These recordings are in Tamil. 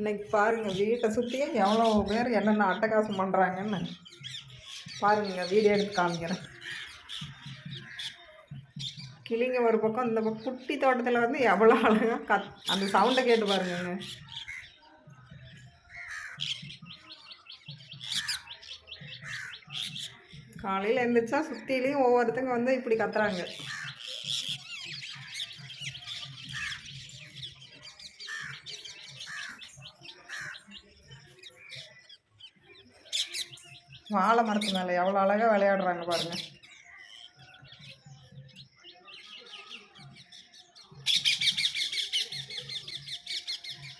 இன்னைக்கு பாருங்கள் வீட்டை சுற்றியும் எவ்வளோ பேர் என்னென்ன அட்டகாசம் பண்ணுறாங்கன்னு பாருங்க வீடியோ எடுத்து காமிக்கிறேன். கிளிங்க ஒரு பக்கம் இந்த பக்கம் குட்டி தோட்டத்தில் வந்து எவ்வளோ அழகாக கத் அந்த சவுண்டை கேட்டு பாருங்கங்க. காலையில் எழுந்திரிச்சா சுற்றிலையும் ஒவ்வொருத்தங்க வந்து இப்படி கத்துறாங்க. வாழை மரத்து மேலே எவ்வளோ அழகாக விளையாடுறாங்க பாருங்க.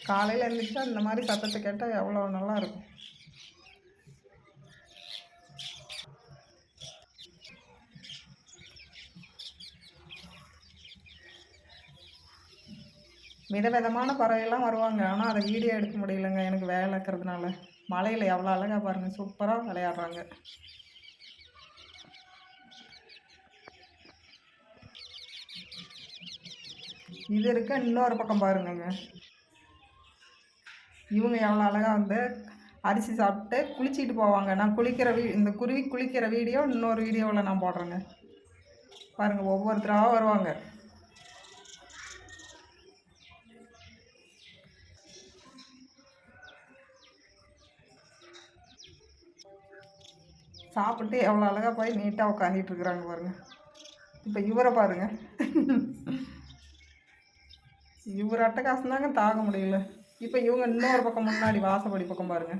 காலையில் எழுந்திரிச்சா இந்த மாதிரி சத்தத்தை கேட்டால் எவ்வளோ நல்லா இருக்கும். விதவிதமான பறவைலாம் வருவாங்க ஆனால் அதை வீடியோ எடுக்க முடியலங்க எனக்கு வேலை இருக்கிறதுனால. மலையில் எவ்வளோ அழகாக பாருங்கள் சூப்பராக விளையாடுறாங்க. இது இருக்க இன்னொரு பக்கம் பாருங்கங்க. இவங்க எவ்வளோ அழகாக வந்து அரிசி சாப்பிட்டு குளிச்சிட்டு போவாங்க. நான் குளிக்கிற வீ இந்த குருவி குளிக்கிற வீடியோ இன்னொரு வீடியோவில் நான் போடுறேங்க. பாருங்கள் ஒவ்வொருத்தராக வருவாங்க. சாப்பிட்டு எவ்வளோ அழகாக போய் நீட்டாக உட்காந்துட்டு இருக்கிறாங்க பாருங்க. இப்போ இவரை பாருங்க. இவர் அட்டகாசம் தாங்க தாங்க முடியல. இப்போ இவங்க இன்னொரு பக்கம் முன்னாடி வாசப்படி பக்கம் பாருங்க.